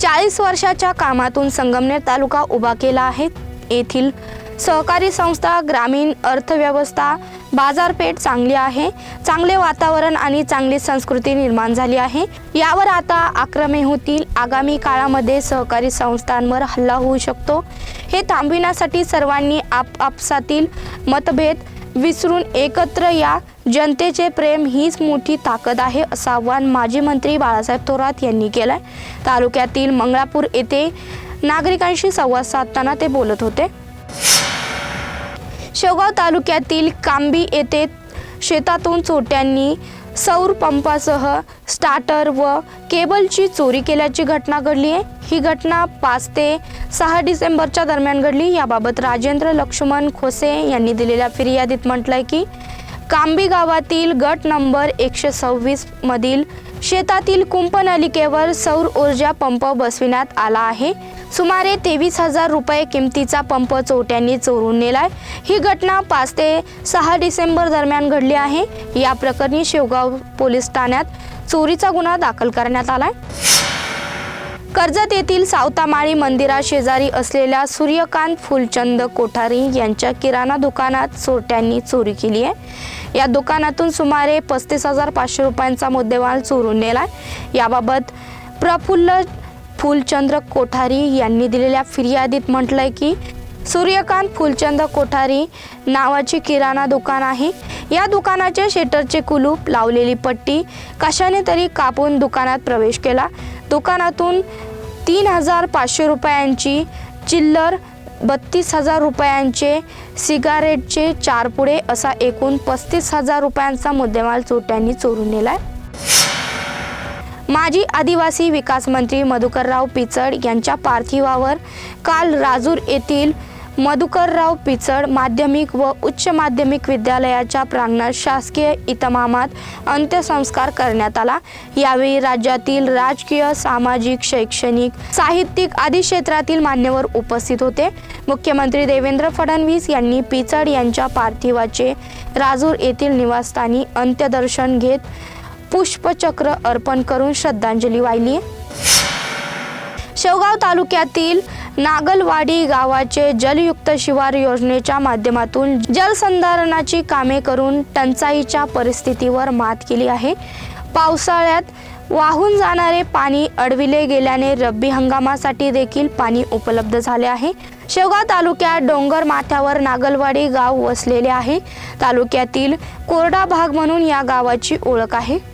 चाळीस वर्षाच्या कामातून संगमनेर तालुका उभा केला आहे. येथील सहकारी संस्था ग्रामीण अर्थव्यवस्था बाजारपेठ चांगली आहे. चांगले वातावरण आणि चांगली संस्कृती निर्माण झाली आहे. यावर आता आक्रमे होतील. आगामी काळामध्ये सहकारी संस्थांवर हल्ला होऊ शकतो. हे थांबविण्यासाठी सर्वांनी आपापसातील मतभेद विसरून एकत्र या. जनतेचे प्रेम हीच मोठी ताकद आहे असं आव्हान माजी मंत्री बाळासाहेब थोरात यांनी केलंय. तालुक्यातील मंगळापूर येथे नागरिकांशी संवाद साधताना ते बोलत होते. शेवगाव तालुक्यातील कांबी येथे शेतातून चोट्यांनी सौर पंपासह स्टार्टर व केबलची चोरी केल्याची घटना घडली आहे. ही घटना पाच ते सहा डिसेंबरच्या दरम्यान घडली. याबाबत राजेंद्र लक्ष्मण खोसे यांनी दिलेल्या फिर्यादीत म्हटलंय की कांबी गावातील गट नंबर एकशे सव्वीस मधील शेतातील कुंपनलिकेवर सौर ऊर्जा पंप बसविण्यात आला आहे. सुमारे तेवीस हजार रुपये किमतीचा पंप चोरट्यांनी चोरून नेलाय. ही घटना पाच ते सहा डिसेंबर दरम्यान घडली आहे. या प्रकरणी शेवगाव पोलीस ठाण्यात चोरीचा गुन्हा दाखल करण्यात आलाय. कर्जत येथील सावतामाळी मंदिरा शेजारी असलेल्या सूर्यकांत फुलचंद कोठारी यांच्या किराणा दुकानात चोरट्यांनी चोरी केली आहे. या दुकानातून सुमारे पस्तीस हजार पाचशे रुपयांचा मुद्देमाल चोरून नेलाय. याबाबत प्रफुल्ल फुलचंद्र कोठारी यांनी दिलेल्या फिर्यादीत म्हटलंय की सूर्यकांत फुलचंद कोठारी नावाचे किराणा दुकान आहे. या दुकानाच्या शेटरचे कुलूप लावलेली पट्टी कशाने तरी कापून दुकानात प्रवेश केला. दुकानातून तीन हजार पाचशे रुपयांची चिल्लर बत्तीस हजार रुपयांचे सिगारेटचे चार पुडे असा एकूण पस्तीस हजार रुपयांचा मुद्देमाल चोट्यांनी चोरून नेलाय. माजी आदिवासी विकास मंत्री मधुकरराव पिचड यांच्या पार्थिवावर काल राजूर येथील मधुकरराव पिचड माध्यमिक व उच्च माध्यमिक विद्यालयाच्या प्रांगणात शासकीय इतमामात अंत्यसंस्कार करण्यात आला. यावेळी राज्यातील राजकीय सामाजिक शैक्षणिक साहित्यिक आदी क्षेत्रातील मान्यवर उपस्थित होते. मुख्यमंत्री देवेंद्र फडणवीस यांनी पिचड यांच्या पार्थिवाचे राजूर येथील निवासस्थानी अंत्यदर्शन घेत पुष्पचक्र अर्पण करून श्रद्धांजली वाहिली. शेवगाव तालुक्यातील नागलवाडी गावाचे जलयुक्त शिवार योजनेच्या माध्यमातून जलसंधारणाची कामे करून टंचाईच्या परिस्थितीवर मात केली आहे. पावसाळ्यात वाहून जाणारे पाणी अडविले गेल्याने रब्बी हंगामासाठी देखील पाणी उपलब्ध झाले आहे. शेवगाव तालुक्यात डोंगर माथ्यावर नागलवाडी गाव वसलेले आहे. तालुक्यातील कोरडा भाग म्हणून या गावाची ओळख आहे.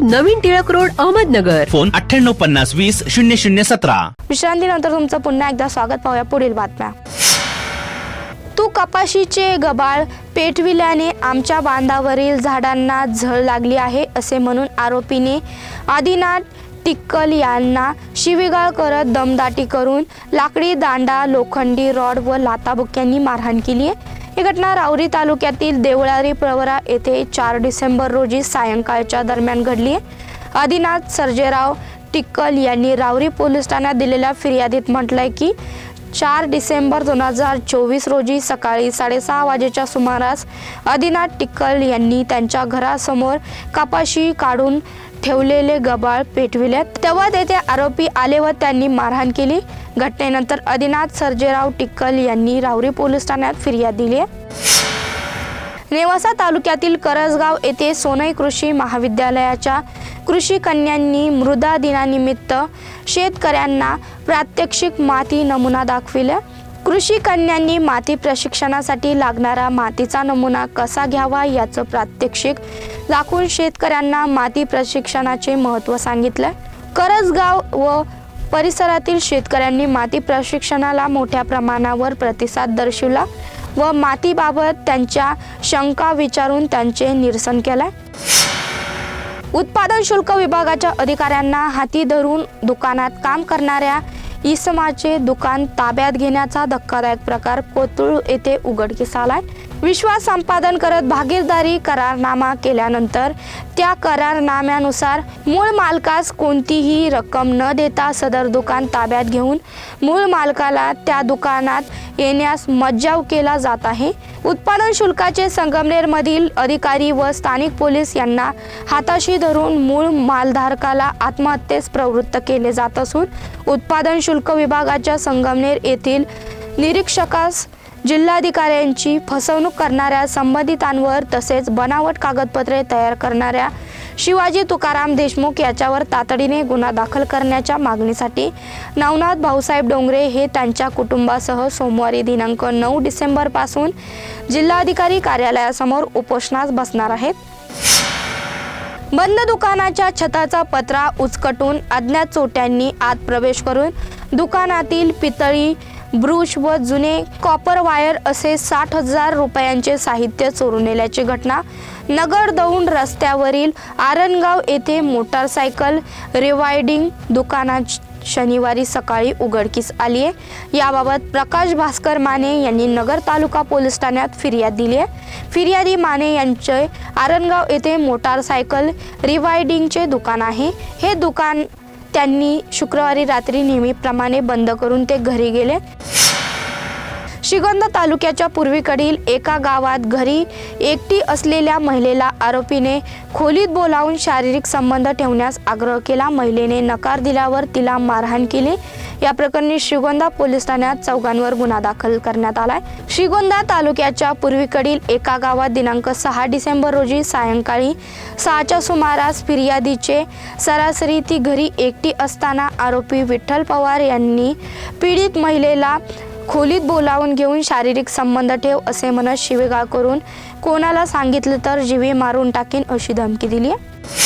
नवीन टिळक रोड अहमदनगर. फोन अठ्ठ्याण्णव पन्नास वीस शून्य शून्य सतरा. विश्रांतीनंतर तुमचं पुन्हा एकदा स्वागत पाहूया पुढील बातम्या. तू कपाशीचे गबाळ पेटविल्याने आमच्या बांधावरील झाडांना झळ लागली आहे असे म्हणून आरोपीने आदिनाथ टिक्कल यांना शिवीगाळ करत दमदाटी करून लाकडी दांडा लोखंडी रॉड व लाताबुक्यांनी मारहाण केली आहे. ही घटना राऊरी तालुक्यातील देवळारी प्रवरा येथे चार डिसेंबर रोजी सायंकाळच्या दरम्यान घडली. आहे आदिनाथ सर्जेराव टिक्कल यांनी राऊरी पोलीस ठाण्यात दिलेल्या फिर्यादीत म्हटलंय की चार डिसेंबर दोन हजार चोवीस रोजी सकाळी साडेसहा वाजेच्या सुमारास आदिनाथ टिक्कल यांनी त्यांच्या घरासमोर कपाशी काढून ठेवलेले गबाळ पेटविले. तेव्हा तेथे आरोपी आले व त्यांनी मारहाण केली. घटनेनंतर आदिनाथ सर्जेराव टिक्कल यांनी राहुरी पोलीस ठाण्यात फिर्याद दिली आहे. नेवासा तालुक्यातील करजगाव येथे सोनई कृषी महाविद्यालयाच्या कृषी कन्यांनी मृदा दिनानिमित्त शेतकऱ्यांना प्रात्यक्षिक माती नमुना दाखविला. कृषी कन्यांनी माती प्रशिक्षणासाठी लागणारा मातीचा नमुना कसा घ्यावा याचं प्रात्यक्षिक दाखवून शेतकऱ्यांना माती प्रशिक्षणाचे महत्त्व सांगितलं. करजगाव व परिसरातील शेतकऱ्यांनी माती प्रशिक्षणाला मोठ्या प्रमाणावर प्रतिसाद दर्शवला व मातीबाबत त्यांच्या शंका विचारून त्यांचे निरसन केले. उत्पादन शुल्क विभागाच्या अधिकाऱ्यांना हाती धरून दुकानात काम करणाऱ्या इसमाचे दुकान ताब्यात घेण्याचा धक्कादायक प्रकार कोथरूड येथे उघडकीस आलाय. विश्वास संपादन करत भागीरदारी करारनामा केल्यानंतर त्या करारनाम्यानुसार मूळ मालकास कोणतीही रक्कम न देता सदर दुकान ताब्यात घेऊन मूळ मालकाला त्या दुकानात येण्यास मज्जाव केला जात आहे. उत्पादन शुल्काचे संगमनेरमधील अधिकारी व स्थानिक पोलीस यांना हाताशी धरून मूळ मालधारकाला आत्महत्येस प्रवृत्त केले जात असून उत्पादन शुल्क विभागाच्या संगमनेर येथील निरीक्षकास जिल्हाधिकाऱ्यांची फसवणूक करणाऱ्या संबंधितांवर तसेच बनावट कागदपत्रे तयार करणाऱ्या शिवाजी तुकाराम देशमुख याच्यावर तातडीने गुन्हा दाखल करण्याच्या मागणीसाठी नवनाथ भाऊसाहेब डोंगरे हे त्यांच्या कुटुंबासह सोमवारी दिनांक नऊ डिसेंबरपासून जिल्हाधिकारी कार्यालयासमोर उपोषणास बसणार आहेत. बंद दुकानाच्या छताचा पत्रा उचकटून अज्ञात चोट्यांनी आत प्रवेश करून दुकानातील पितळी ब्रुश व जुने कॉपर वायर असे साठ हजार रुपयांचे साहित्य चोरून नेल्याची घटना नगर दौंड रस्त्यावरील आरणगाव येथे मोटारसायकल रिवायडिंग दुकानात शनिवारी सकाळी उघडकीस आली आहे. याबाबत प्रकाश भास्कर माने यांनी नगर तालुका पोलीस ठाण्यात फिर्याद दिली आहे. फिर्यादी माने यांचे आरणगाव येथे मोटारसायकल रिवायडिंगचे दुकान आहे. हे दुकान त्यांनी शुक्रवारी रात्री नेहमीप्रमाणे बंद करून ते घरी गेले. श्रीगोंदा तालुक्याच्या पूर्वेकडील एका गावात घरी एकटी असलेल्या महिलेला आरोपीने खोलीत बोलावून शारीरिक संबंध ठेवण्यास आग्रह केला. महिलेने नकार दिल्यावर तिला मारहाण केली. या प्रकरणी श्रीगोंदा पोलीस ठाण्यात चौघांवर गुन्हा दाखल करण्यात आलाय. श्रीगोंदा तालुक्याच्या पूर्वेकडील एका गावात दिनांक सहा डिसेंबर रोजी सायंकाळी सहाच्या सुमारास फिर्यादीचे सरासरी ती घरी एकटी असताना आरोपी विठ्ठल पवार यांनी पीडित महिलेला खोलीत बोलावून घेऊन शारीरिक संबंध ठेव असे म्हणत शिवेगाळ करून कोणाला सांगितलं तर जीवे मारून टाकीन अशी धमकी दिली आहे